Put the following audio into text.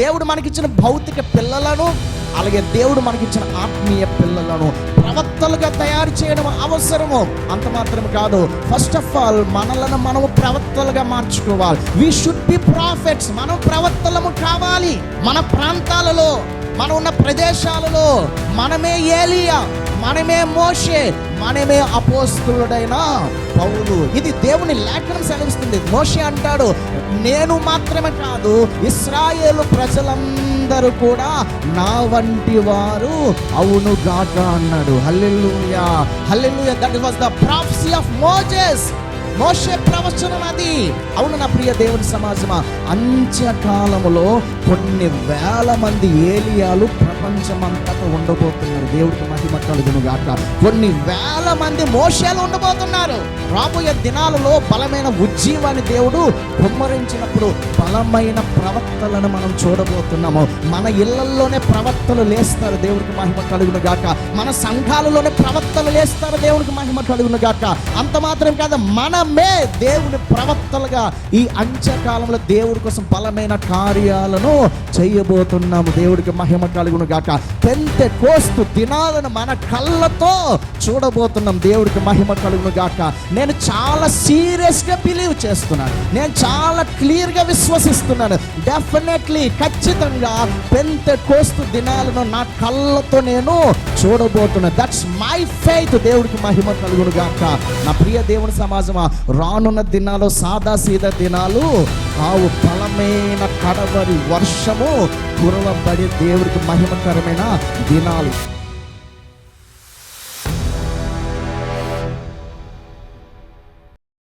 దేవుడు మనకిచ్చిన భౌతిక పిల్లలను అలాగే దేవుడు మనకిచ్చిన ఆత్మీయ పిల్లలను ప్రవక్తలుగా తయారు చేయడం అవసరము. అంత మాత్రం కాదు. ఫస్ట్ ఆఫ్ ఆల్ మనలను మనము ప్రవక్తలుగా మార్చుకోవాలి. వి షుడ్ బి ప్రాఫిట్స్ మనం ప్రవక్తలము కావాలి. మన ప్రాంతాలలో మనం ఉన్న ప్రదేశాలలో మనమే ఏలియా. మనమే మోషే మనమే అపోస్తులుడైన పౌలు. ఇది దేవుని లేఖనం సెలవిస్తుంది. మోషే అంటాడు నేను మాత్రమే కాదు ఇస్రాయేలు ప్రజలందరూ కూడా నా వంటి వారు అవును గాక అన్నాడు. Hallelujah. Hallelujah that was the prophecy of Moses మోషే ప్రవచనం అది. అవును నా ప్రియ దేవుని సమాజమా అంత్యకాలములో కొన్ని వేల మంది ఏలియాలు ప్రపంచమంతటా ఉండబోతున్నారు. దేవుడికి మహిమ కలుగును గాక కొన్ని వేల మంది మోసాలు ఉండబోతున్నారు. రాబోయే దినాలలో బలమైన ఉజ్జీవాన్ని దేవుడు కుమ్మరించినప్పుడు బలమైన ప్రవక్తలను మనం చూడబోతున్నాము. మన ఇళ్ళల్లోనే ప్రవక్తలు లేస్తారు. దేవుడికి మహిమ కలుగును గాక మన సంఘాలలోనే ప్రవక్తలు లేస్తారు. దేవుడికి మహిమ కలుగును గాక అంత మాత్రం కాదు మనమే దేవుని ప్రవక్తలుగా ఈ అంత్యకాలంలో దేవుడి కోసం బలమైన కార్యాలను చేయబోతున్నాము. దేవుడికి మహిమ కలుగును గాక. పెంతే కోస్తు దినాలను మన కళ్ళతో చూడబోతున్నాం. దేవుడికి మహిమ కలుగును గాక. నేను చాలా సీరియస్గా బిలీవ్ చేస్తున్నాను. నేను చాలా క్లియర్గా విశ్వసిస్తున్నాను. డెఫినెట్లీ ఖచ్చితంగా పెంత కోస్తు దినాలను నా కళ్ళతో నేను చూడబోతున్నాను. దట్స్ మై ఫెయిత్ దేవుడికి మహిమ కలుగును గాక. నా ప్రియ దేవుని సమాజమా రానున్న దినాలు సాదా సీదా దినాలు ఆవు బలమైన కడవరి వర్షము కురవబడి దేవుడికి మహిమకరమైన దినాలు.